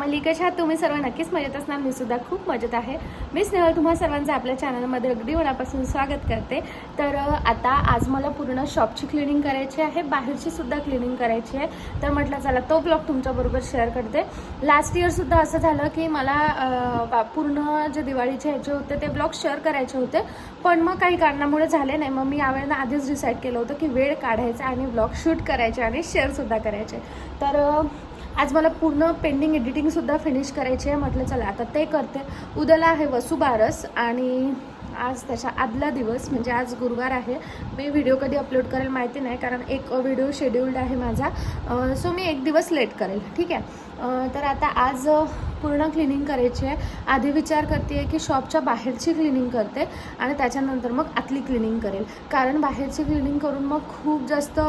Family कशा आहात तुम्ही सर्व नक्कीच मजेत असणार. मी सुद्धा खूप मजेत आहे. मी स्नेहल तुम्हा सर्वांचं आपल्या चॅनलमध्ये अगदी मनापासून स्वागत करते. तर आता आज मला पूर्ण शॉपची क्लिनिंग करायची आहे. बाहेरची सुद्धा क्लिनिंग करायची आहे. तर म्हटलं चला तो ब्लॉग तुमच्याबरोबर शेअर करते. लास्ट इयरसुद्धा असं झालं की मला पूर्ण जे दिवाळीचे ह्याचे होते ते ब्लॉग शेअर करायचे होते. पण मग काही कारणामुळे झाले नाही. मग मी यावेळेला आधीच डिसाईड केलं होतं की वेळ काढायचा आणि ब्लॉग शूट करायचे आणि शेअरसुद्धा करायचे. तर आज मला पूर्ण पेंडिंग एडिटिंगसुद्धा फिनिश करायची आहे. म्हटलं चला आता ते करते. उद्याला आहे वसुबारस आणि आज त्याच्या आदला दिवस म्हणजे आज गुरुवार आहे. मी व्हिडिओ कधी अपलोड करेल माहिती नाही कारण एक व्हिडिओ शेड्यूल्ड आहे माझा. सो मी एक दिवस लेट करेल ठीक आहे? तर आता आज पूर्ण क्लिनिंग करायची आहे. आधी विचार करते आहे की शॉपच्या बाहेरची क्लिनिंग करते आणि त्याच्यानंतर मग आतली क्लिनिंग करेल. कारण बाहेरची क्लिनिंग करून मग खूप जास्त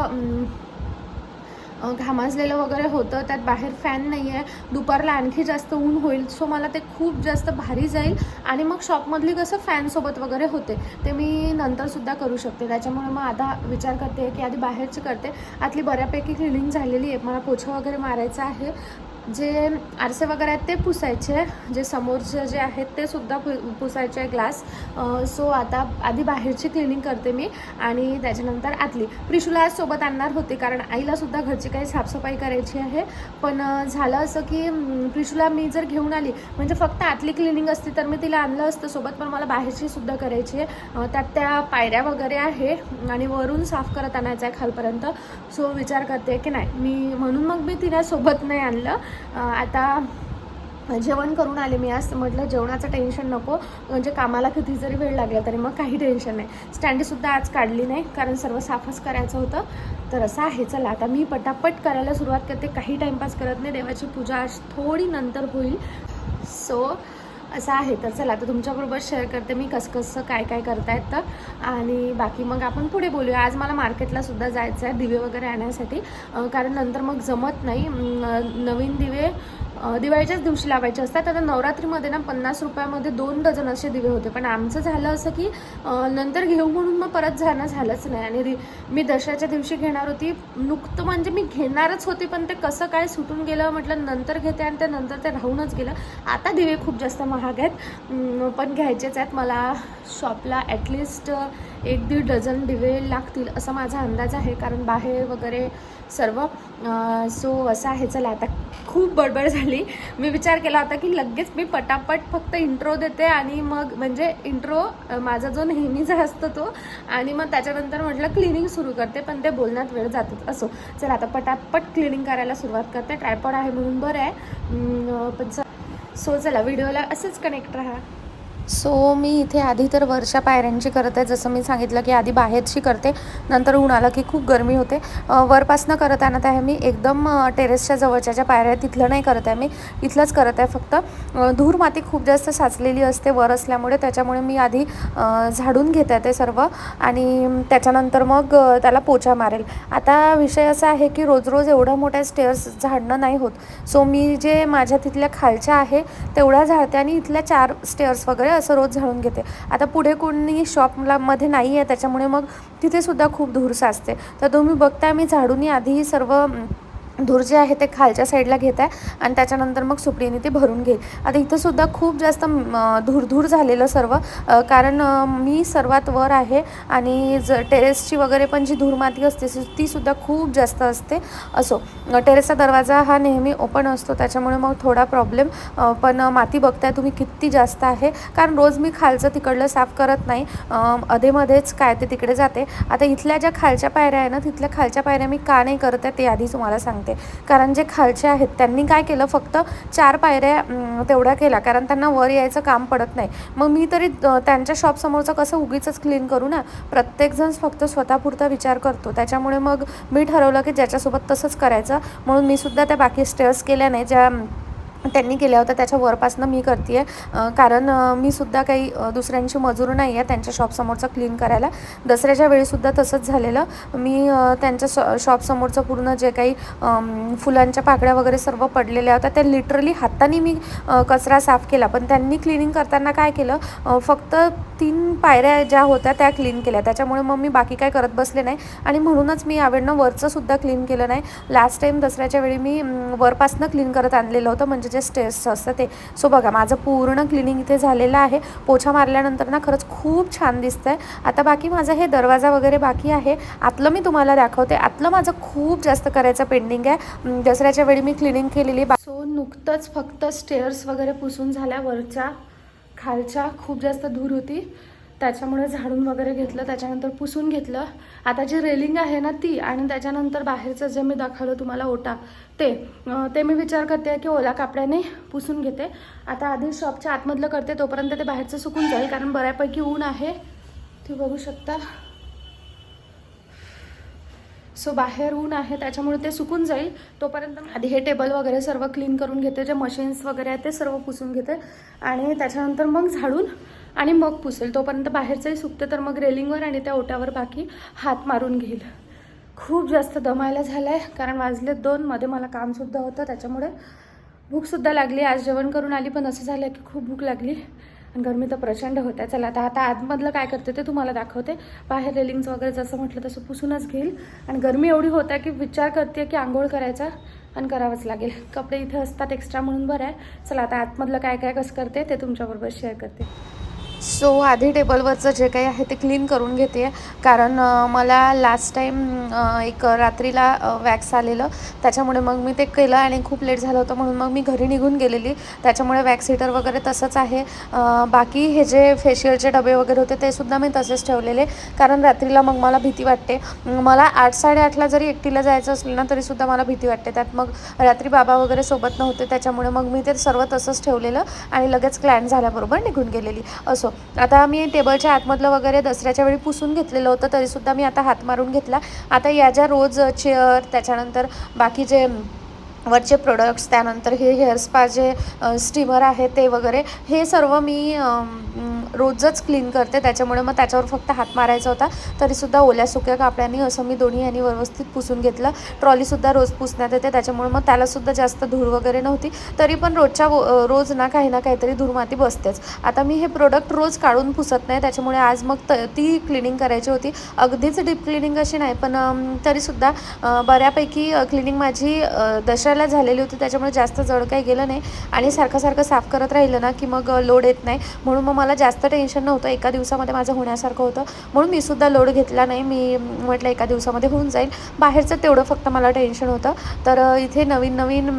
घामाजलेलं वगैरे होतं त्यात बाहेर फॅन नाही आहे दुपारला आणखी जास्त ऊन होईल सो मला ते खूप जास्त भारी जाईल. आणि मग शॉपमधली कसं फॅनसोबत वगैरे होते ते मी नंतरसुद्धा करू शकते. त्याच्यामुळे मग आता विचार करते की आधी बाहेरची करते. आतली बऱ्यापैकी क्लिनिंग झालेली आहे. मला पोछा वगैरे मारायचा आहे. जे आरसे वगैरे आहेत ते पुसायचे. जे समोरचे जे आहेत ते सुद्धा पु पुसायचे आहे ग्लास सो आता आधी बाहेरची क्लिनिंग करते मी आणि त्याच्यानंतर आतली. प्रिशूला आज सोबत आणणार होते कारण आईला सुद्धा घरची काही साफसफाई करायची आहे. पण झालं असं की प्रिशूला मी जर घेऊन आली म्हणजे फक्त आतली क्लिनिंग असती तर मी तिला आणलं असतं सोबत पण मला बाहेरची सुद्धा करायची आहे. त्यात त्या पायऱ्या वगैरे आहे आणि वरून साफ करत आणायचं आहे खालपर्यंत. सो विचार करते की नाही मी म्हणून मग मी तिला सोबत नाही आणलं. आता जेवण करून आले मी आज. म्हटलं जेवणाचं टेन्शन नको. म्हणजे कामाला किती जरी वेळ लागला तरी मग काही टेन्शन नाही. स्टँडीसुद्धा आज काढली नाही कारण सर्व साफच करायचं होतं. तर असं आहे चला आता मी पटापट करायला सुरुवात करते. काही टाईमपास करत नाही. देवाची पूजा आज थोडी नंतर होईल. सो असं आहे. तर चला आता तुमच्याबरोबर शेअर करते मी कसकसं काय काय करतायत तर. आणि बाकी मग आपण पुढे बोलूया. आज मला मार्केटला सुद्धा जायचं आहे दिवे वगैरे आणण्यासाठी कारण नंतर मग जमत नाही. नवीन दिवे दिवाळीच्याच दिवशी लावायचे असतात. आता नवरात्रीमध्ये ना पन्नास रुपयामध्ये दोन डझन असे दिवे होते. पण आमचं झालं असं की नंतर घेऊ म्हणून मग परत जाणं झालंच नाही. आणि मी दशाच्या दिवशी घेणार होती. नुकतं म्हणजे मी घेणारच होती पण ते कसं काय सुटून गेलं म्हटलं नंतर घेते आणि ते नंतर ते राहूनच गेलं. आता दिवे खूप जास्त महाग आहेत. पण घ्यायचेच आहेत. मला शॉपला ॲटलिस्ट एक दीड डझन दिवे लागतील असा माझा अंदाज आहे कारण बाहेर वगैरे सर्व सो असं आहे चला आता खूप बडबड झाली. मी विचार केला होता की लगेच मी पटापट फक्त इंट्रो देते आणि मग म्हणजे इंट्रो माझा जो नेहमीचा असतो तो आणि मग त्याच्यानंतर म्हटलं क्लिनिंग सुरू करते पण ते बोलण्यात वेळ जातोच असो चला आता पटापट क्लिनिंग करायला सुरुवात करते. ट्रायपॉड आहे म्हणून बरं आहे. पण सो चला व्हिडिओला असंच कनेक्ट राहा. सो मी इथे आधी तर वरच्या पायऱ्यांची करत आहे. जसं मी सांगितलं की आधी बाहेरची करते. नंतर ऊन आलं की खूप गरमी होते. वरपासनं करत आणत आहे मी एकदम टेरेसच्या जवळच्या ज्या पायऱ्या आहेत तिथलं नाही करत आहे मी. इथलंच करत आहे फक्त. धूर माती खूप जास्त साचलेली असते वर असल्यामुळे. त्याच्यामुळे मी आधी झाडून घेत आहे ते सर्व आणि त्याच्यानंतर मग त्याला पोचा मारेल. आता विषय असा आहे की रोज रोज एवढ्या मोठ्या स्टेअर्स झाडणं नाही होत. सो मी जे माझ्या तिथल्या खालच्या आहे तेवढ्या झाडते आणि इथल्या चार स्टेअर्स वगैरे असं रोज झाडून घेते. आता पुढे कोणी शॉपला मध्ये नाही आहे त्याच्यामुळे मग तिथेसुद्धा खूप धूर साचते. तर तुम्ही बघताय मी झाडूनी आधी सर्व धूर जे आहे ते खालच्या साईडला घेत आहे आणि त्याच्यानंतर मग सुपडीने ते भरून घेईल. आता इथंसुद्धा खूप जास्त धूरधूर धूर धूर झालेलं सर्व कारण मी सर्वात वर आहे आणि ज टेरेसची वगैरे पण जी धूर माती असते तीसुद्धा खूप जास्त असते. असो टेरेसचा दरवाजा हा नेहमी ओपन असतो त्याच्यामुळे मग थोडा प्रॉब्लेम पण माती बघताय तुम्ही किती जास्त आहे. कारण रोज मी खालचं तिकडलं साफ करत नाही अधेमध्येच काय ते तिकडे जाते. आता इथल्या ज्या खालच्या पायऱ्या आहे ना तिथल्या खालच्या पायऱ्या मी का नाही करत आहे ते आधी तुम्हाला सांगते. कारण जे खालचे आहेत त्यांनी काय केलं? फक्त चार पायऱ्या तेवढ्या केल्या. कारण त्यांना वर यायचं काम पडत नाही. मग मी तरी त्यांच्या शॉपसमोरचं कसं उगीच क्लीन करू ना? प्रत्येकजण फक्त स्वतःपुरता विचार करतो. त्याच्यामुळे मग मी ठरवलं की ज्याच्यासोबत तसंच करायचं. म्हणून मी सुद्धा त्या बाकी स्टेअर्स केल्या नाही. ज्या त्यांनी केल्या होत्या. त्याच्या वरपासनं मी करते आहे कारण मी सुद्धा काही दुसऱ्यांची मजूर नाही आहे त्यांच्या शॉपसमोरचं क्लीन करायला. दसऱ्याच्या वेळीसुद्धा तसंच झालेलं. मी त्यांच्या शॉ शॉपसमोरचं पूर्ण जे काही फुलांच्या पाकळ्या वगैरे सर्व पडलेल्या होत्या. त्या लिटरली हाताने मी कचरा साफ केला. पण त्यांनी क्लिनिंग करताना काय केलं? फक्त तीन पायऱ्या ज्या होत्या त्या क्लीन केल्या. त्याच्यामुळे मग मी बाकी काय करत बसले नाही. आणि म्हणूनच मी यावेळेनं वरचंसुद्धा क्लीन केलं नाही. लास्ट टाईम दसऱ्याच्या वेळी मी वरपासनं क्लीन करत आणलेलं होतं. म्हणजे जे स्टेअर्स असतं ते. सो बघा माझं पूर्ण क्लिनिंग इथे झालेलं आहे. पोछा मारल्यानंतर ना खरंच खूप छान दिसतंय. आता बाकी माझा हे दरवाजा वगैरे बाकी आहे. आतलं मी तुम्हाला दाखवते. आतलं माझं खूप जास्त करायचं पेंडिंग आहे. दसऱ्याच्या वेळी मी क्लिनिंग केलेली. सो नुकतंच फक्त स्टेअर्स वगैरे पुसून झाल्या. वरच्या खालच्या खूप जास्त धूर होती. त्याच्यामुळे झाडून वगैरे घेतलं त्याच्यानंतर पुसून घेतलं. आता जी रेलिंग आहे ना ती आणि त्याच्यानंतर बाहेरचं जे मी दाखवलं तुम्हाला ओटा ते ते मी विचार करते की ओला कापड्याने पुसून घेते. आता आधी शॉपच्या आतमधलं करते तोपर्यंत ते बाहेरचं सुकून जाईल कारण बऱ्यापैकी ऊन आहे. ती बघू शकता. सो बाहेर ऊन आहे त्याच्यामुळे ते सुकून जाईल. तोपर्यंत आधी हे टेबल वगैरे सर्व क्लीन करून घेते जे मशीन्स वगैरे आहेत ते सर्व पुसून घेते. आणि त्याच्यानंतर मग झाडून आणि मग पुसेल. तोपर्यंत बाहेरचंही सुकते तर मग रेलिंगवर आणि त्या ओट्यावर बाकी हात मारून घेईल. खूप जास्त दमायला झालं आहे कारण वाजले दोन मध्ये मला कामसुद्धा होतं त्याच्यामुळे भूकसुद्धा लागली. आज जेवण करून आली पण असं झालं की खूप भूक लागली. आणि गरमी तर प्रचंड होत्या. चला आता आता आतमधलं काय करते ते तुम्हाला दाखवते. बाहेर रेलिंग्स वगैरे जसं म्हटलं तसं पुसूनच घेईल. आणि गरमी एवढी होत आहे की विचार करते की आंघोळ करायचा आणि करावंच लागेल. कपडे इथे असतात एक्स्ट्रा म्हणून बरं आहे. चला आता आतमधलं काय काय कसं करते ते तुमच्याबरोबर शेअर करते. सो आधी टेबलवरचं जे काही आहे ते क्लीन करून घेते. कारण मला लास्ट टाईम एक रात्रीला वॅक्स आलेलं. त्याच्यामुळे मग मी ते केलं आणि खूप लेट झालं होतं. म्हणून मग मी घरी निघून गेलेली. त्याच्यामुळे वॅक्स हिटर वगैरे तसंच आहे. बाकी हे जे फेशियलचे डबे वगैरे होते ते सुद्धा मी तसेच ठेवलेले. कारण रात्रीला मग मला भीती वाटते. मला आठ साडेआठला जरी एकटीला जायचं असलं ना तरीसुद्धा मला भीती वाटते. त्यात मग रात्री बाबा वगैरे सोबत नव्हते. त्याच्यामुळे मग मी ते सर्व तसंच ठेवलेलं आणि लगेच क्लॅन झाल्याबरोबर निघून गेलेली. असो. आता मी टेबलच्या आतमधलं वगैरे दसऱ्याच्या वेळी पुसून घेतलेलं होतं तरीसुद्धा मी आता हात मारून घेतला. आता या ज्या रोज चेअर त्याच्यानंतर बाकी जे वरचे प्रोडक्ट्स त्यानंतर हे हेअर स्पा जे स्टीमर आहे ते वगैरे हे सर्व मी रोजच क्लीन करते. त्याच्यामुळे मग त्याच्यावर फक्त हात मारायचा होता. तरीसुद्धा ओल्या सुक्या कापड्यांनी असं मी दोन्ही यांनी व्यवस्थित पुसून घेतलं. ट्रॉलीसुद्धा रोज पुसण्यात येते. त्याच्यामुळे मग त्यालासुद्धा जास्त धूळ वगैरे नव्हती. तरी पण रोजच्या रोज ना काही ना काहीतरी धूरमाती बसतेच. आता मी हे प्रोडक्ट रोज काढून पुसत नाही. त्याच्यामुळे आज मग त ती क्लिनिंग करायची होती. अगदीच डीप क्लिनिंग अशी नाही पण तरीसुद्धा बऱ्यापैकी क्लिनिंग माझी दशऱ्याला झालेली होती. त्याच्यामुळे जास्त जड काही गेलं नाही. आणि सारखं सारखं साफ करत राहिलं ना की मग लोड येत नाही. म्हणून मग मला जास्त टेन्शन नव्हतं. एका दिवसामध्ये माझं होण्यासारखं होतं. म्हणून मी सुद्धा लोड घेतला नाही. मी म्हटलं एका दिवसामध्ये होऊन जाईल. बाहेरचं तेवढं फक्त मला टेन्शन होतं. तर इथे नवीन नवीन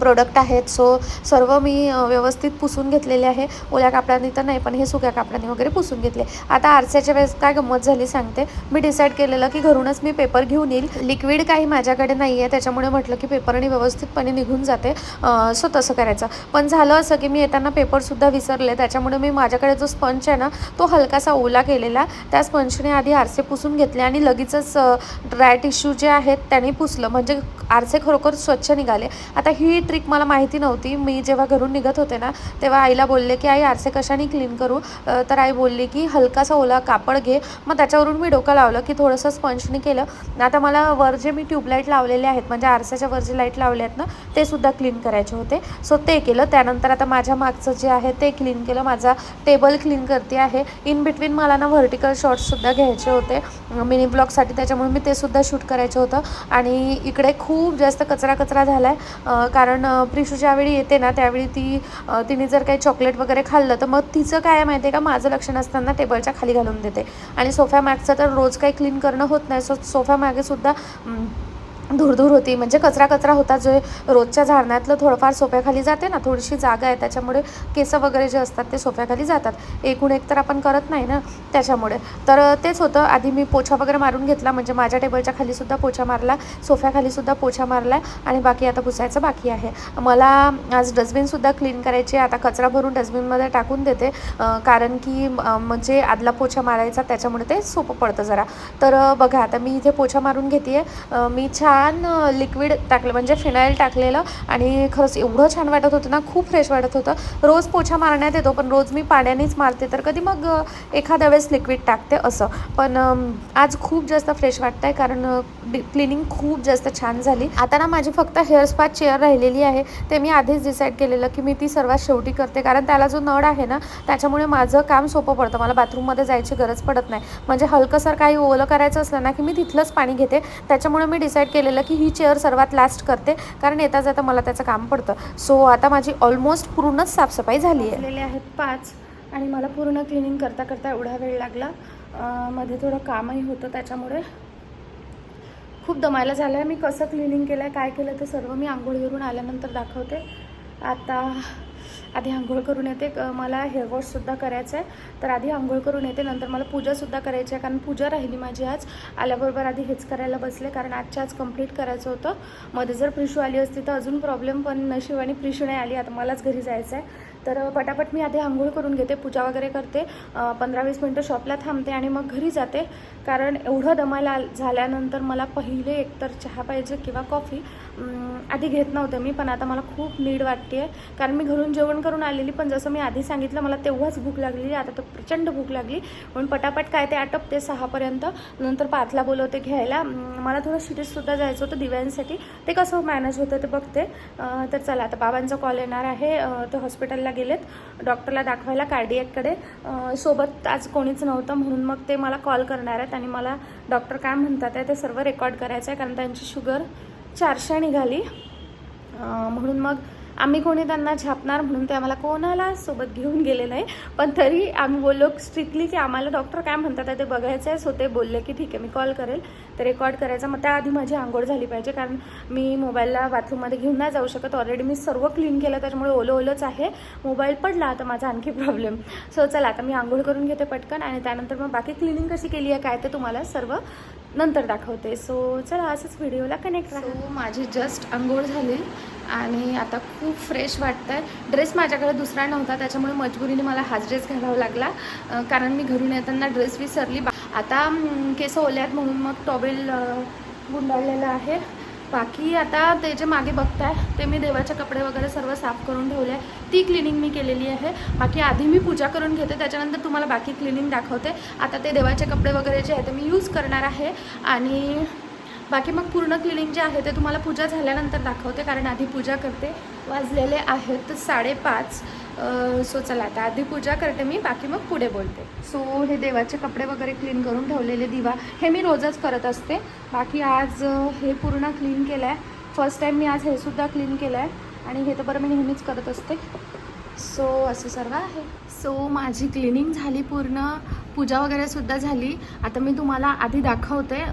प्रोडक्ट आहेत. सो सर्व मी व्यवस्थित पुसून घेतलेले आहे. ओल्या कापडाने तर नाही पण हे सुक्या कापडाने वगैरे पुसून घेतले. आता आरशाच्या वेळेस काय गंमत झाली सांगते. मी डिसाईड केलेलं की घरूनच मी पेपर घेऊन येईल. लिक्विड काही माझ्याकडे नाही आहे त्याच्यामुळे म्हटलं की पेपरने व्यवस्थितपणे निघून जाते. सो तसं करायचं. पण झालं असं की मी येताना पेपरसुद्धा विसरले. त्याच्यामुळे मी माझ्याकडे जो स्पंच आहे ना तो हलकासा ओला केलेला. त्या स्पंचने आधी आरसे पुसून घेतले आणि लगेचच ड्राय टिश्यू जे आहेत त्याने पुसलं. म्हणजे आरसे खरोखर स्वच्छ निघाले. आता ही ही ट्रिक मला माहिती नव्हती. मी जेव्हा घरून निघत होते ना तेव्हा आईला बोलले की आई आरसे कशाने क्लीन करू? तर आई बोलली की हलकासा ओला कापड घे. मग त्याच्यावरून मी डोकं लावलं की थोडंसं स्पंचने केलं. आता मला वर जे मी ट्यूबलाईट लावलेले आहेत म्हणजे आरसाच्या वर जे लाइट लावले आहेत ना ते सुद्धा क्लीन करायचे होते. सो ते केलं. त्यानंतर आता माझ्या मागचं जे आहे ते क्लीन केलं. माझा टेबल क्लीन करते आहे. इन बिटवीन मला ना व्हर्टिकल शॉर्ट्ससुद्धा घ्यायचे होते. मिनी ब्लॉगसाठी त्याच्यामुळे मी ते सुद्धा शूट करायचं होतं. आणि इकडे खूप जास्त कचरा कचरा झाला आहे कारण कारण प्रिशू ज्यावेळी येते ना त्यावेळी ती तिने जर काही चॉकलेट वगैरे खाल्लं तर मग तिचं काय माहिती आहे का? माझं लक्ष नसताना टेबलच्या खाली घालून देते. आणि सोफ्या मॅगचं तर रोज काही क्लीन करणं होत नाही. सो सोफ्या मागे सुद्धा धूरधूर होती. म्हणजे कचरा कचरा होता जो रोजच्या झाडण्यातलं थोडंफार सोफ्याखाली जाते ना थोडीशी जागा आहे. त्याच्यामुळे केस वगैरे जे असतात ते सोफ्याखाली जातात. एकूण एक तर आपण करत नाही ना त्याच्यामुळे. तर तेच होतं. आधी मी पोछा वगैरे मारून घेतला. म्हणजे माझ्या टेबलच्या खालीसुद्धा पोछा मारला. सोफ्याखालीसुद्धा पोछा मारला. आणि बाकी आता पुसायचं बाकी आहे. मला आज डस्टबिनसुद्धा क्लीन करायची आहे. आता कचरा भरून डस्टबिनमध्ये टाकून देते. कारण की म्हणजे आदला पोछा मारायचा. त्याच्यामुळे ते सोपं पडतं जरा. तर बघा आता मी इथे पोछा मारून घेते मी छान छान लिक्विड टाकलं. म्हणजे फिनाईल टाकलेलं आणि खरंच एवढं छान वाटत होतं ना खूप फ्रेश वाटत होतं. रोज पोछा मारण्यात येतो पण रोज मी पाण्यानेच मारते. तर कधी मग एखाद्या वेळेस लिक्विड टाकते असं. पण आज खूप जास्त फ्रेश वाटत आहे कारण क्लिनिंग खूप जास्त छान झाली. आता ना माझी फक्त हेअर स्पा चेअर राहिलेली आहे. ते मी आधीच डिसाईड केलेलं की मी ती सर्वात शेवटी करते. कारण त्याला जो नळ आहे ना त्याच्यामुळे माझं काम सोपं पडतं. मला बाथरूममध्ये जायची गरज पडत नाही. म्हणजे हलकंसर काही ओलं करायचं असलं ना की मी तिथलंच पाणी घेते. त्याच्यामुळे मी डिसाईड ठरलेलं की ही चेअर सर्वात लास्ट करते. कारण येता जाता मला त्याचं काम पडतं. सो आता माझी ऑलमोस्ट पूर्णच साफसफाई झाली आहे. आहेत पाच आणि मला पूर्ण क्लिनिंग करता करता एवढा वेळ लागला. मध्ये थोडं कामही होतं त्याच्यामुळे. खूप दमायला झालं आहे मी कसं क्लिनिंग केलं आहे काय केलं ते सर्व मी आंघोळीवरून आल्यानंतर दाखवते. आता आधी आंघोळ करून येते. क- मला हेअरवॉशसुद्धा करायचं आहे. तर आधी आंघोळ करून येते. नंतर मला पूजासुद्धा करायची आहे. कारण पूजा राहिली माझी आज. आल्याबरोबर आधी हेच करायला बसले. कारण आजच्या आज कंप्लीट करायचं होतं. मध्ये जर प्रिशू आली असती तर अजून प्रॉब्लेम पण नशिबाने प्रिशू नाही आली. आता मलाच घरी जायचं आहे. तर पटापट मी आधी आंघोळ करून घेते. पूजा वगैरे करते. पंधरा वीस मिनटं शॉपला थांबते आणि मग घरी जाते. कारण एवढं दमायला झाल्यानंतर मला पहिले एकतर चहा पाहिजे किंवा कॉफी आधी घेत नव्हते मी पण आता मला खूप नीड वाटते आहे कारण मी घरून जेवण करून आलेली पण जसं मी आधी सांगितलं मला तेव्हाच भूक लागलेली आता तर प्रचंड भूक लागली. म्हणून पटापट काय ते आटपते सहापर्यंत. नंतर पाचला बोलवते घ्यायला. मला थोडं सिटीजसुद्धा जायचं होतं दिव्यांसाठी. ते कसं मॅनेज होतं ते बघते. तर चला आता बाबांचा कॉल येणार आहे. ते हॉस्पिटलला गेलेत. डॉक्टरला दाखवायला कार्डियककडे सोबत आज कोणीच नव्हतं म्हणून मग ते मला कॉल करणार आहेत आणि मला डॉक्टर काय म्हणतात आहे ते सर्व रेकॉर्ड करायचं आहे कारण त्यांची शुगर चारशे निघाली. म्हणून मग आम्ही कोणी त्यांना छापणार म्हणून ते आम्हाला कोणाला सोबत घेऊन गेले नाही. पण तरी आम्ही बोललो स्ट्रिक्टली की आम्हाला डॉक्टर काय म्हणतात ते बघायचं आहे. सो ते बोलले की ठीक आहे मी कॉल करेल. ते रेकॉर्ड करायचं. मग त्याआधी माझी आंघोळ झाली पाहिजे. कारण मी मोबाईलला बाथरूममध्ये घेऊन नाही जाऊ शकत. ऑलरेडी मी सर्व क्लीन केलं. त्याच्यामुळे ओलं ओलंच आहे. मोबाईल पडला आता माझा आणखी प्रॉब्लेम सो चला आता मी आंघोळ करून घेते पटकन. आणि त्यानंतर मग बाकी क्लिनिंग कशी केली आहे काय ते तुम्हाला सर्व नंतर दाखवते. सो चला असंच व्हिडिओला कनेक्ट राहा. सो माझी जस्ट आंघोळ झाली आणि आता खूप फ्रेश वाटतं आहे ड्रेस माझ्याकडे दुसरा नव्हता त्याच्यामुळे मजबुरीने मला हाच ड्रेस घालावा लागला. कारण मी घरून येताना ड्रेस विसरली. बा- आता केस ओले आहेत म्हणून मग टॉवेल गुंडाळलेलं आहे. बाकी आता ते जे मागे बघताय ते मी देवाचे कपडे वगैरे सर्व साफ करून ठेवले आहे. ती क्लिनिंग मी केलेली आहे. बाकी आधी मी पूजा करून घेते त्याच्यानंतर तुम्हाला बाकी क्लिनिंग दाखवते. आता ते देवाचे कपडे वगैरे जे आहे ते मी यूज करणार आहे. आणि बाकी मग पूर्ण क्लिनिंग जे आहे ते तुम्हाला पूजा झाल्यानंतर दाखवते कारण आधी पूजा करते. वाजलेले आहेत साडेपाच. सो चला आता आधी पूजा करते मी बाकी मग पुढे बोलते. सो हे देवाचे कपडे वगैरे क्लीन करून ठेवलेले दिवा हे मी रोजच करत असते. बाकी आज हे पूर्ण क्लीन केलं आहे फर्स्ट टाईम मी आज हे सुद्धा क्लीन केलं आहे आणि हे तर बरं मी नेहमीच करत असते. सो असं सर्व आहे. सो माझी क्लिनिंग झाली पूर्ण. पूजा वगैरे सुद्धा झाली. आता मी तुम्हाला आधी दाखवते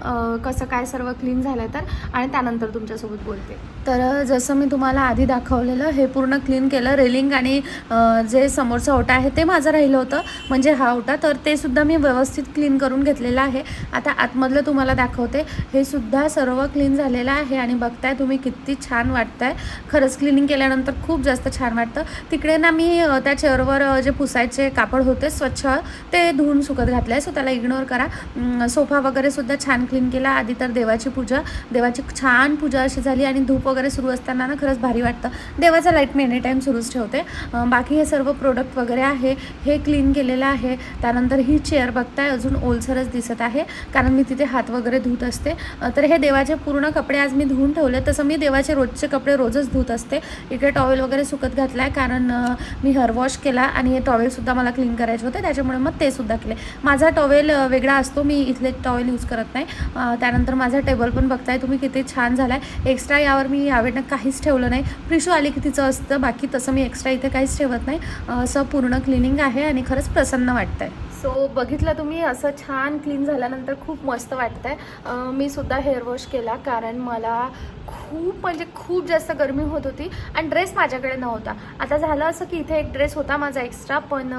कसं काय सर्व क्लीन झालं तर आणि त्यानंतर तुमच्यासोबत बोलते. तर जसं मी तुम्हाला आधी दाखवलेलं हे पूर्ण क्लीन केलं. रेलिंग आणि जे समोरचा ओटा आहे ते माझं राहिलं होतं. म्हणजे हा ओटा तर ते सुद्धा मी व्यवस्थित क्लीन करून घेतलेलं आहे. आता आतमधलं तुम्हाला दाखवते. हे सुद्धा सर्व क्लीन झालेलं आहे आणि बघताय तुम्ही किती छान वाटतंय. खरंच क्लिनिंग केल्यानंतर खूप जास्त छान वाटतं. तिकडे ना मी त्या चेअरवर जे पुसायचे कापड होते स्वच्छ ते धुवून सुकत घातलं आहे सो त्याला इग्नोर करा. सोफा वगैरे सुद्धा छान क्लीन केला. आधी तर देवाची पूजा देवाची छान पूजा अशी झाली आणि धूप वगैरे सुरू असताना ना खरंच भारी वाटतं. देवाचा लाइट मी एनी टाईम सुरूच ठेवते. बाकी हे सर्व प्रोडक्ट वगैरे आहे हे क्लीन केलेलं आहे. त्यानंतर ही चेअर बघताय अजून ओलसरच दिसत आहे कारण मी तिथे हात वगैरे धुत असते. तर हे देवाचे पूर्ण कपडे आज मी धुवून ठेवले. तसं मी देवाचे रोजचे कपडे रोजच धुत असते. इकडे टॉवेल वगैरे सुकत घातला आहे कारण मी हेअर वॉश केला आणि हे टॉवेलसुद्धा मला क्लीन करायचे होते. त्याच्यामुळे मग ते सुद्धा केले. माझा टॉवेल वेगळा असतो. मी इथले टॉवेल यूज करत नाही. त्यानंतर माझा टेबल पण बघताय. तुम्ही किती छान झाला आहे एक्स्ट्रा यावर मी यावेळेनं काहीच ठेवलं नाही. प्रिशू आली की तिचं असतं. बाकी तसं मी एक्स्ट्रा इथे काहीच ठेवत नाही. असं पूर्ण क्लिनिंग आहे आणि खरंच प्रसन्न वाटतं आहे सो बघितलं तुम्ही असं छान क्लीन झाल्यानंतर खूप मस्त वाटतं आहे मी सुद्धा हेअर वॉश केला कारण मला खूप म्हणजे खूप जास्त गरमी होत होती आणि ड्रेस माझ्याकडे नव्हता. आता झालं असं की इथे एक ड्रेस होता माझा एक्स्ट्रा पण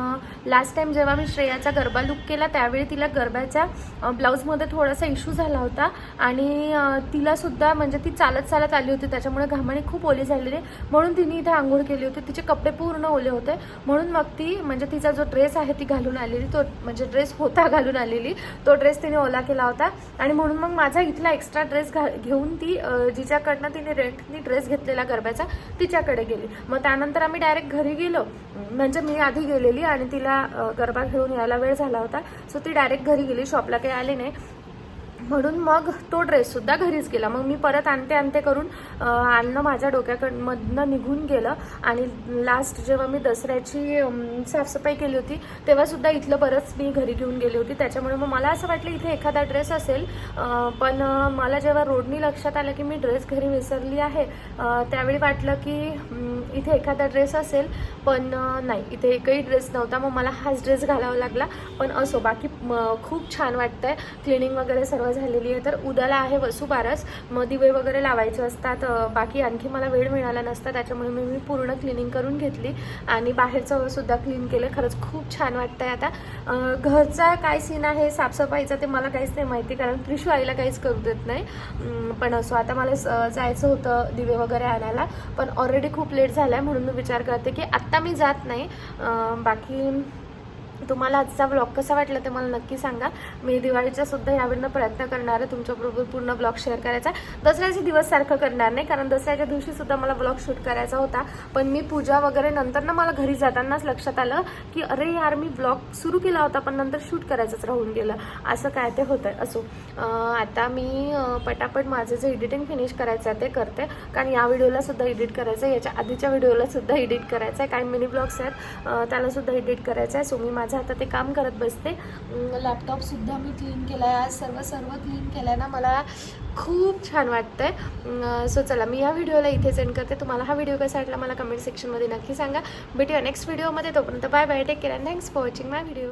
लास्ट टाईम जेव्हा मी श्रेयाचा गरबा लुक केला त्यावेळी तिला गरब्याच्या ब्लाऊजमध्ये थोडासा इश्यू झाला होता. आणि तिलासुद्धा म्हणजे ती चालत चालत आली होती. त्याच्यामुळे घामाने खूप ओली झालेली म्हणून तिने इथे आंघोळ केली होती. तिचे कपडे पूर्ण ओले होते. म्हणून मग ती म्हणजे तिचा जो ड्रेस आहे ती घालून आलेली. तो म्हणजे ड्रेस होता घालून आलेली. तो ड्रेस तिने ओला केला होता. आणि म्हणून मग माझा इथला एक्स्ट्रा ड्रेस घा घेऊन ती जिच्याकडनं तिने रेंटनी ड्रेस घेतलेला गरब्याचा तिच्याकडे गेली. मग त्यानंतर आम्ही डायरेक्ट घरी गेलो. म्हणजे मी आधी गेलेली आणि तिला गरबा घेऊन यायला वेळ झाला. होता. सो ती डायरेक्ट घरी गेली. शॉपला काही आली नाही. म्हणून मग तो ड्रेससुद्धा घरीच गेला. मग मी परत आणते आणते करून आणणं माझ्या डोक्याकडमधनं निघून गेलं. आणि लास्ट जेव्हा मी दसऱ्याची साफसफाई केली होती तेव्हासुद्धा इथलं बरंच मी घरी घेऊन गेली होती. त्याच्यामुळे मग मला असं वाटलं इथे एखादा ड्रेस असेल पण मला जेव्हा रोडनी लक्षात आलं की मी ड्रेस घरी विसरली आहे त्यावेळी वाटलं की इथे एखादा ड्रेस असेल पण नाही इथे एकही ड्रेस नव्हता. मग मला हाच ड्रेस घालावा लागला. पण असो बाकी म, खूप छान वाटतंय. क्लिनिंग वगैरे सर्व झालेली आहे. तर उद्याला आहे वसुबारस मग दिवे वगैरे लावायचे असतात बाकी आणखी मला वेळ मिळाला नसता त्याच्यामुळे मी मी पूर्ण क्लिनिंग करून घेतली. आणि बाहेरचं सुद्धा क्लीन केलं. खरंच खूप छान वाटतंय आता. घरचा काय सीन आहे साफसफाईचा ते मला काहीच नाही माहिती कारण त्रिशू आईला काहीच करू देत नाही. पण असो आता मला स- जायचं होतं दिवे वगैरे आणायला. पण ऑलरेडी खूप लेट झाला आहे म्हणून मी विचार करते की आत्ता मी जात नाही. बाकी तुम्हाला आजचा ब्लॉग कसा वाटला ते मला नक्की सांगा. मी दिवाळीचा सुद्धा यावेळेनं प्रयत्न करणार आहे तुमच्याबरोबर पूर्ण ब्लॉग शेअर करायचा. दसऱ्याचे दिवस सारखं करणार नाही कारण दसऱ्याच्या दिवशी सुद्धा मला ब्लॉग शूट करायचा होता. पण मी पूजा वगैरे नंतर ना मला घरी जातानाच लक्षात आलं की अरे यार मी ब्लॉग सुरू केला होता पण नंतर शूट करायचंच राहून गेलं. असं काय ते होतं असो आता मी पटापट माझं जे एडिटिंग फिनिश करायचं आहे ते करते. कारण या व्हिडिओला सुद्धा एडिट करायचं आहे. याच्या आधीच्या व्हिडिओला सुद्धा एडिट करायचं आहे. काही मिनी ब्लॉग्स आहेत त्याला सुद्धा एडिट करायचं आहे. सो मी माझा आता ते काम करत बसते. लॅपटॉपसुद्धा मी क्लीन केला आहे आज सर्व सर्व क्लीन केलं आहे ना. मला खूप छान वाटतंय. सो चला मी या व्हिडिओला इथे सेंड करते. तुम्हाला हा व्हिडिओ कसा वाटला मला कमेंट सेक्शनमध्ये नक्की सांगा. भेटूया नेक्स्ट व्हिडिओमध्ये तोपर्यंत bye bye take care and thanks for watching my video